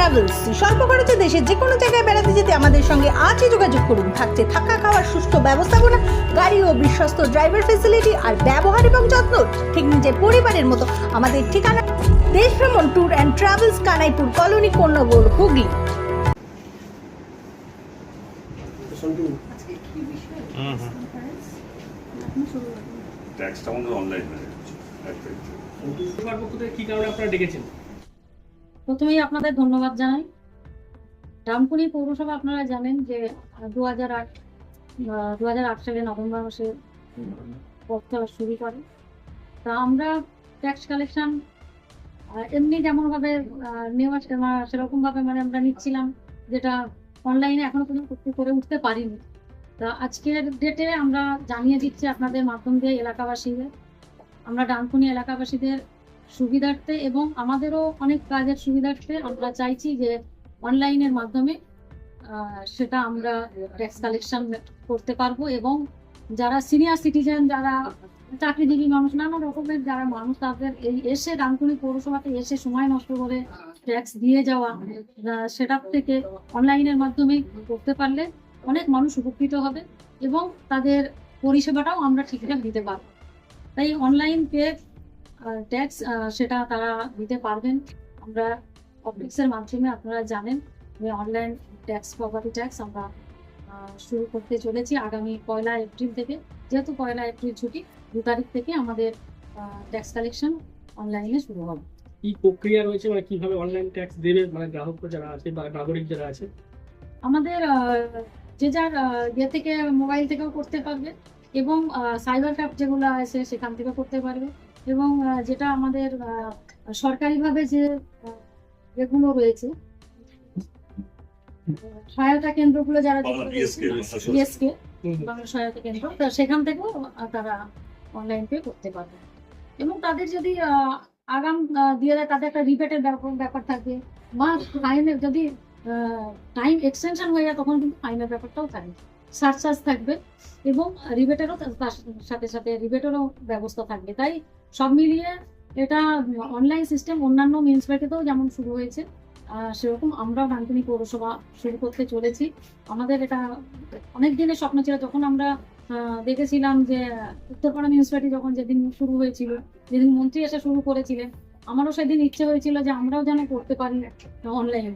Travels স্বল্প খরচে দেশের যে কোনো জায়গায় বেড়াতে যেতে আমাদের সঙ্গে আজই যোগাযোগ করুন। থাকছে থাকা খাওয়ার সুস্থ ব্যবস্থাপনা গাড়ি ও বিশ্বস্ত ড্রাইভার ফেসিলিটি আর ব্যবহার এবং যত্ন। ঠিক নিজের পরিবারের মতো আমাদের ঠিকানা Desh Bhraman tour and travels Kanaipur colony Konnagar Hooghly. ট্যাক্সটা আমাদের অনলাইন হয়ে কি কারণে আপনারা ডেকেছেন? প্রথমেই আপনাদের ধন্যবাদ জানাই। রামপুরি পৌরসভা আপনারা জানেন যে দু হাজার আট দু হাজার আট সালে নভেম্বর মাসে পথ শুরু করে। তা আমরা ট্যাক্স কালেকশন এমনি যেমনভাবে নেওয়া সেরকমভাবে মানে আমরা নিচ্ছিলাম, যেটা অনলাইনে এখনও পর্যন্ত করে উঠতে পারিনি। তা আজকের ডেটে আমরা জানিয়ে দিচ্ছি আপনাদের মাধ্যম দিয়ে এলাকাবাসীদের। আমরা ডানকুনি এলাকাবাসীদের সুবিধার্থে এবং আমাদেরও অনেক কাজের সুবিধার্থে আমরা চাইছি যে অনলাইনের মাধ্যমে সেটা আমরা ট্যাক্স কালেকশন করতে পারব এবং যারা সিনিয়র সিটিজেন যারা চাকরিজীবী মানুষ, নানা রকমের যারা মানুষ, তাদের এই এসে ডানকুনি পৌরসভাতে এসে সময় নষ্ট করে ট্যাক্স দিয়ে যাওয়া সেটার থেকে অনলাইনের মাধ্যমে করতে পারলে অনেক মানুষ উপকৃত হবে এবং তাদের পরিষেবাটাও আমরা ঠিকঠাক দিতে পারব। তাই অনলাইন পে ট্যাক্স সেটা তারা দিতে পারবেন। আমরা অফিসের মাধ্যমে আপনারা জানেন যে অনলাইন ট্যাক্স প্রপার্টি ট্যাক্স আমরা শুরু করতে চলেছি আগামী পয়লা এপ্রিল থেকে। যেহেতু পয়লা এপ্রিল ছুটি দু তারিখ থেকে আমাদের ট্যাক্স কালেকশন অনলাইনে শুরু হবে। কি প্রক্রিয়া রয়েছে মানে কীভাবে অনলাইন ট্যাক্স দেবে? মানে গ্রাহক যারা আছে বা নাগরিক যারা আছে? আমাদের যে যার ইয়ে থেকে মোবাইল থেকেও করতে পারবে এবং সাইবার ক্যাফ যেগুলো আছে সেখান থেকেও করতে পারবে। এবং যেটা আমাদের সরকারিভাবে যে যেগুলো রয়েছে সহায়তা কেন্দ্রগুলো যারা বিএসকে। বাংলা সহায়তা কেন্দ্র তো সেখান থেকেও তারা অনলাইন পে করতে পারবে। এবং তাদের যদি আগাম দিয়ে দেয় তাদের একটা রিবেটের ব্যাপার থাকবে বা টাইমের যদি টাইম এক্সটেনশন হয়ে যায় তখন কিন্তু ফাইনের ব্যাপারটাও থাকবে। সারচার্জ থাকবে এবং রিবেটেরও তার সাথে সাথে রিবেটেরও ব্যবস্থা থাকবে। তাই সব মিলিয়ে এটা অনলাইন সিস্টেম অন্যান্য মিউনিসিপ্যালিটিতেও যেমন শুরু হয়েছে সেরকম আমরাও ডানকুনি পৌরসভা শুরু করতে চলেছি। আমাদের এটা অনেক দিনের স্বপ্ন ছিল, যখন আমরা দেখেছিলাম যে উত্তরপাড়া মিউনিসিপ্যালিটি যখন যেদিন শুরু হয়েছিল, যেদিন মন্ত্রী এসে শুরু করেছিলেন, আমারও সেদিন ইচ্ছে হয়েছিল যে আমরাও যেন করতে পারি অনলাইনে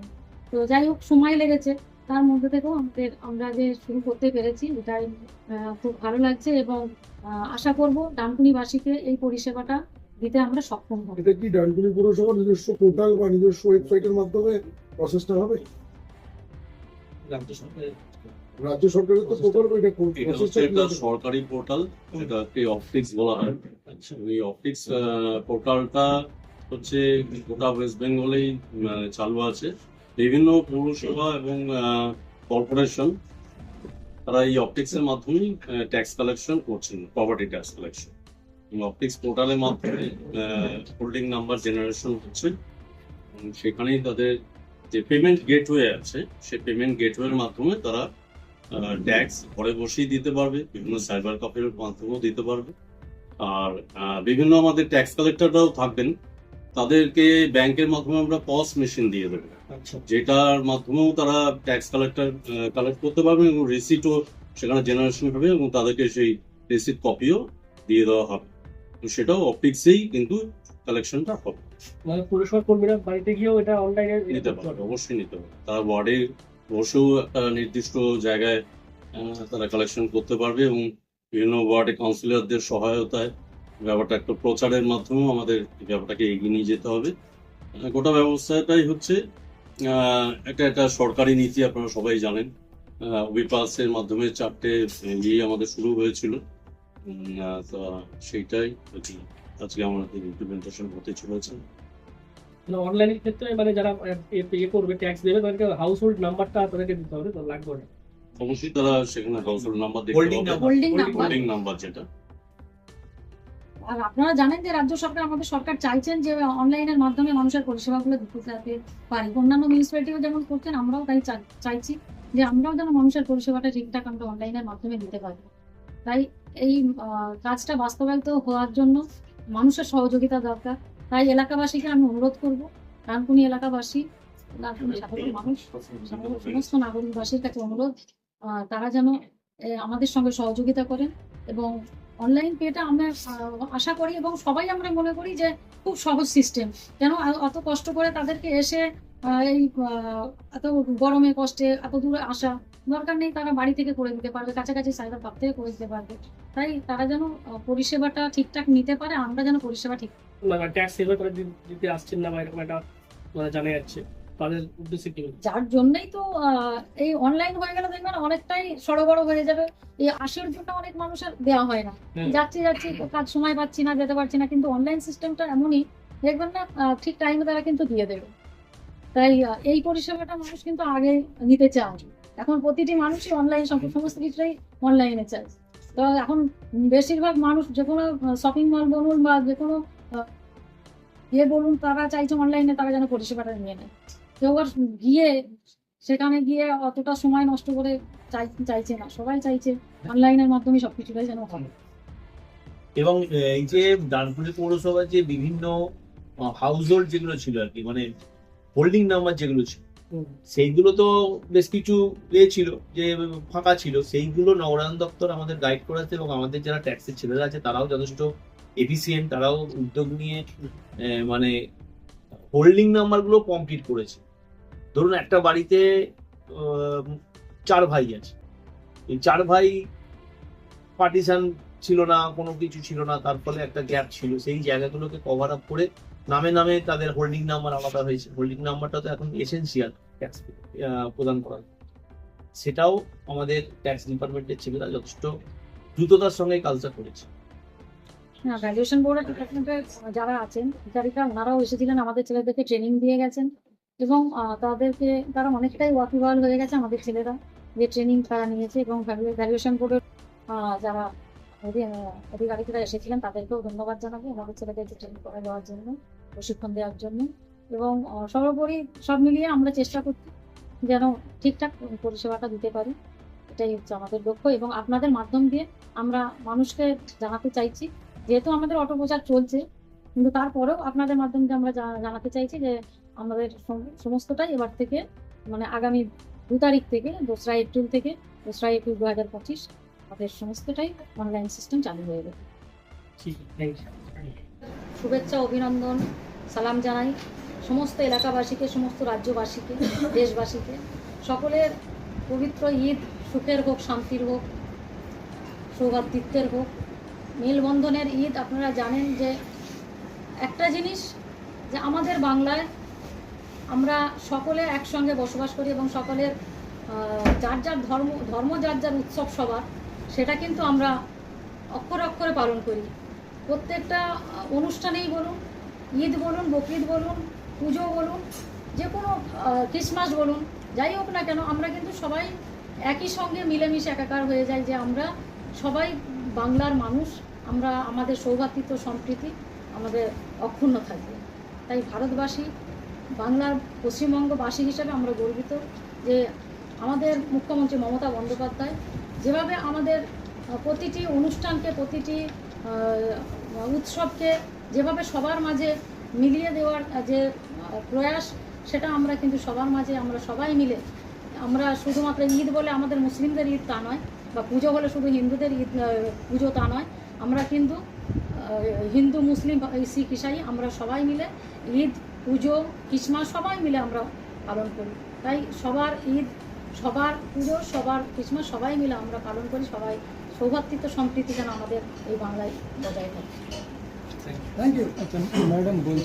তো যাই হোক, সময় লেগেছে। তার মধ্যে থেকেও আমাদের আমরা যে শুরু করতে পেরেছি এটাই খুব ভালো লাগছে এবং আহ, আশা করব ডানকুনিবাসীকে এই পরিষেবাটা দিতে আমরা সক্ষম হব। এটা কি ডানকুনি পৌরসভার নিজস্ব পোর্টাল বা নিজস্ব ওয়েবসাইটের মাধ্যমে প্রসেসটা হবে? রাজ্য সরকারের তো প্রকল্প এটা এটা সরকারি পোর্টাল যেটাকে অপটিক্স বলা হয়। আচ্ছা ওই অপটিক্স পোর্টালটা হচ্ছে গোটা ওয়েস্ট বেঙ্গলেই চালু আছে। বিভিন্ন পৌরসভা এবং কর্পোরেশন তারা এই অপটিক্সের মাধ্যমেই ট্যাক্স কালেকশন করছেন প্রপার্টি ট্যাক্স কালেকশন অপটিক্স পোর্টালের মাধ্যমে হোল্ডিং নাম্বার জেনারেশন হচ্ছে। সেখানেই তাদের যে পেমেন্ট গেটওয়ে আছে সেই পেমেন্ট গেটওয়ের মাধ্যমে তারা ট্যাক্স ঘরে বসেই দিতে পারবে, বিভিন্ন সাইবার ক্যাফের মাধ্যমেও দিতে পারবে। আর বিভিন্ন আমাদের ট্যাক্স কালেক্টররাও থাকবেন। তাদেরকে ব্যাংকের মাধ্যমে আমরা পস মেশিন দিয়ে দেবো। আচ্ছা যেটার মাধ্যমেও তারা ট্যাক্স কালেক্টর কালেক্ট করতে পারবে এবং রিসিটও সেখানে জেনারেশন হবে এবং তাদেরকে সেই রিসিট কপিও দিয়ে দেওয়া হবে। তো সেটাও অপটিক্সেই কিন্তু কালেকশনটা হবে। মানে পৌরসভার কর্মীরা বাড়িতে গিয়েও এটা অনলাইনে নিতে পারবে অবশ্যই নিতে পারবে। তারা ওয়ার্ডে বসেও একটা নির্দিষ্ট জায়গায় তারা কালেকশন করতে পারবে এবং বিভিন্ন ওয়ার্ডে কাউন্সিলরদের সহায়তায় ব্যাপারটা একটা প্রচারের মাধ্যমেও আমাদের ব্যাপারটাকে এগিয়ে নিয়ে যেতে হবে। গোটা ব্যবস্থাটাই হচ্ছে এটা একটা সরকারি নীতি আপনারা সবাই জানেন। উইপাসের মাধ্যমে চারটে ইয়ে আমাদের শুরু হয়েছিল। তো সেইটাই আজকে আমাদের ইমপ্লিমেন্টেশন হতে চলেছে। মানে অনলাইনের ক্ষেত্রে মানে যারা ইয়ে করবে ট্যাক্স দেবে তাদেরকে হাউস হোল্ড নাম্বারটা তাদেরকে দিতে হবে তো লাগবে না অবশ্যই তারা সেখানে হাউসহোল্ড নাম্বার দেখতে নাম্বার হোল্ডিং নাম্বার যেটা। আর আপনারা জানেন যে রাজ্য সরকার, আমাদের সরকার চাইছেন যে অনলাইনের মাধ্যমে মানুষের পরিষেবাগুলো দিতে পারি। অন্যান্য মিউনিসিপ্যালিটিও যেমন করছেন, আমরাও তাই চাইছি যে আমরাও যেন মানুষের পরিষেবাটা ঠিকঠাক আমরা অনলাইনের মাধ্যমে দিতে পারি। তাই এই কাজটা বাস্তবায়িত হওয়ার জন্য মানুষের সহযোগিতা দরকার। তাই এলাকাবাসীকে আমি অনুরোধ করব, রানকুনি এলাকাবাসী মানুষ সমস্ত নাগরিকবাসীর কাছে অনুরোধ তারা যেন আমাদের সঙ্গে সহযোগিতা করেন এবং অনলাইন পেটা আমরা আশা করি এবং সবাই আমরা মনে করি যে খুব সহজ সিস্টেম কেন অত কষ্ট করে তাদেরকে এসে এই এত গরমে কষ্টে এত দূরে আসা, দরকার নেই তারা বাড়ি থেকে করে দিতে পারবে, কাছাকাছি সাইবার পাপ থেকে করে দিতে পারবে। তাই তারা যেন পরিষেবাটা ঠিকঠাক নিতে পারে, আমরা যেন পরিষেবা ঠিক ট্যাক্স সেভাবে করে দিতে আসছেন না বা এরকম একটা মানে জানা যাচ্ছে। তাদের উদ্দেশ্যে কি যার জন্যই তো এই অনলাইন হয়ে গেলে দেখবেন অনেকটাই সড়বড় হয়ে যাবে। এই আশির জন্য অনেক মানুষের দেওয়া হয় না। যাচ্ছি যাচ্ছি কাজ সময় পাচ্ছি না যেতে পারছি না কিন্তু অনলাইন সিস্টেমটা এমনই দেখবেন না ঠিক টাইমে তারা কিন্তু দিয়ে দেবে। তাই এই পরিষেবাটা মানুষ কিন্তু আগে নিতে চায়। এখন প্রতিটি মানুষই অনলাইন সমস্ত কিছুটাই অনলাইনে চায়। তো এখন বেশিরভাগ মানুষ যে কোনো শপিং মল বলুন বা যে কোনো ইয়ে বলুন তারা চাইছে অনলাইনে তারা যেন পরিষেবাটা নিয়ে নেয়। কেউ গিয়ে সেখানে গিয়ে অতটা সময় নষ্ট করে চাই চাইছে না। সবাই চাইছে অনলাইনের মাধ্যমে সবকিছুটাই যেন হয় এবং এই যে ডানকুনি পৌরসভার যে বিভিন্ন হাউস হোল্ড যেগুলো ছিল আর কি মানে হোল্ডিং নাম্বার যেগুলো ছিল সেইগুলো তো বেশ কিছু এ ছিল যে ফাঁকা ছিল সেইগুলো নগরায়ণ দপ্তর আমাদের গাইড করাতে এবং আমাদের যারা ট্যাক্সের ছেলেরা আছে তারাও যথেষ্ট এফিসিয়েন্ট তারাও উদ্যোগ নিয়ে আহ, মানে হোল্ডিং নাম্বারগুলো কমপ্লিট করেছে। ধরুন একটা বাড়িতে চার ভাই আছে। এই চার ভাই পার্টিশন ছিল না, কোনো কিছু ছিল না, তার ফলে একটা গ্যাপ ছিল। সেই জায়গাগুলোকে কভার আপ করে নামে নামে তাদের হোল্ডিং নাম্বার আলাদা হয়েছে। হোল্ডিং নাম্বারটা তো এখন এসেন্সিয়াল ট্যাক্স প্রদান করা। সেটাও আমাদের ট্যাক্স ডিপার্টমেন্টের ছেলেরা যথেষ্ট দ্রুততার সঙ্গে কাজটা করেছে। গ্রাজুয়েশন বোর্ডের ডিপার্টমেন্টের যারা আছেন অধিকারীরা ওনারাও এসেছিলেন, আমাদের ছেলেদেরকে ট্রেনিং দিয়ে গেছেন এবং তাদেরকে, তারা অনেকটাই ওয়াকিবহাল হয়ে গেছে আমাদের ছেলেরা, যে ট্রেনিং তারা নিয়েছে এবং গ্রাজুয়েশন বোর্ডের যারা অধি- অধিকারীরা এসেছিলেন, তাদেরকেও ধন্যবাদ জানাব আমাদের ছেলেদেরকে ট্রেনিং করে দেওয়ার জন্য, প্রশিক্ষণ দেওয়ার জন্য এবং সর্বোপরি সব মিলিয়ে আমরা চেষ্টা করছি যেন ঠিকঠাক পরিষেবাটা দিতে পারি, এটাই হচ্ছে আমাদের লক্ষ্য এবং আপনাদের মাধ্যম দিয়ে আমরা মানুষকে জানাতে চাইছি যেহেতু আমাদের অটো প্রচার চলছে কিন্তু তারপরেও আপনাদের মাধ্যমে আমরা জানাতে চাইছি যে আমাদের সমস্তটাই এবার থেকে মানে আগামী দু তারিখ থেকে দোসরা এপ্রিল থেকে দোসরা এপ্রিল দু হাজার পঁচিশ আমাদের সমস্তটাই অনলাইন সিস্টেম চালু হয়ে যাবে শুভেচ্ছা অভিনন্দন সালাম জানাই সমস্ত এলাকাবাসীকে সমস্ত রাজ্যবাসীকে দেশবাসীকে। সকলের পবিত্র ঈদ সুখের হোক শান্তির হোক সৌভাতৃত্বের হোক মেলবন্ধনের ঈদ, আপনারা জানেন যে একটা জিনিস যে আমাদের বাংলায় আমরা সকলে একসঙ্গে বসবাস করি এবং সকলের যার যার ধর্ম ধর্ম যার যার উৎসব সবার, সেটা কিন্তু আমরা অক্ষর অক্ষরে পালন করি। প্রত্যেকটা অনুষ্ঠানেই বলুন, ঈদ বলুন, বকরিদ বলুন, পুজো বলুন, যে কোনো ক্রিসমাস বলুন, যাই হোক না কেন, আমরা কিন্তু সবাই একই সঙ্গে মিলেমিশে একাকার হয়ে যাই যে আমরা সবাই বাংলার মানুষ, আমরা, আমাদের সৌভাতৃত্ব সম্প্রীতি আমাদের অক্ষুণ্ণ থাকবে। তাই ভারতবাসী, বাংলার পশ্চিমবঙ্গবাসী হিসাবে আমরা গর্বিত যে আমাদের মুখ্যমন্ত্রী মমতা বন্দ্যোপাধ্যায় যেভাবে আমাদের প্রতিটি অনুষ্ঠানকে, প্রতিটি উৎসবকে যেভাবে সবার মাঝে মিলিয়ে দেওয়ার যে প্রয়াস, সেটা আমরা কিন্তু সবার মাঝে, আমরা সবাই মিলে, আমরা শুধুমাত্র ঈদ বলে আমাদের মুসলিমদের ঈদ তা নয় বা পুজো হলে শুধু হিন্দুদের ঈদ পুজো তা নয় আমরা কিন্তু হিন্দু মুসলিম এই শিখ ইসাই আমরা সবাই মিলে ঈদ পুজো ক্রিসমাস সবাই মিলে আমরা পালন করি। তাই সবার ঈদ সবার পুজো সবার ক্রিসমাস সবাই মিলে আমরা পালন করি সবাই সৌভাতৃত্ব সম্প্রীতি যেন আমাদের এই বাংলায় বজায় থাকে। Thank you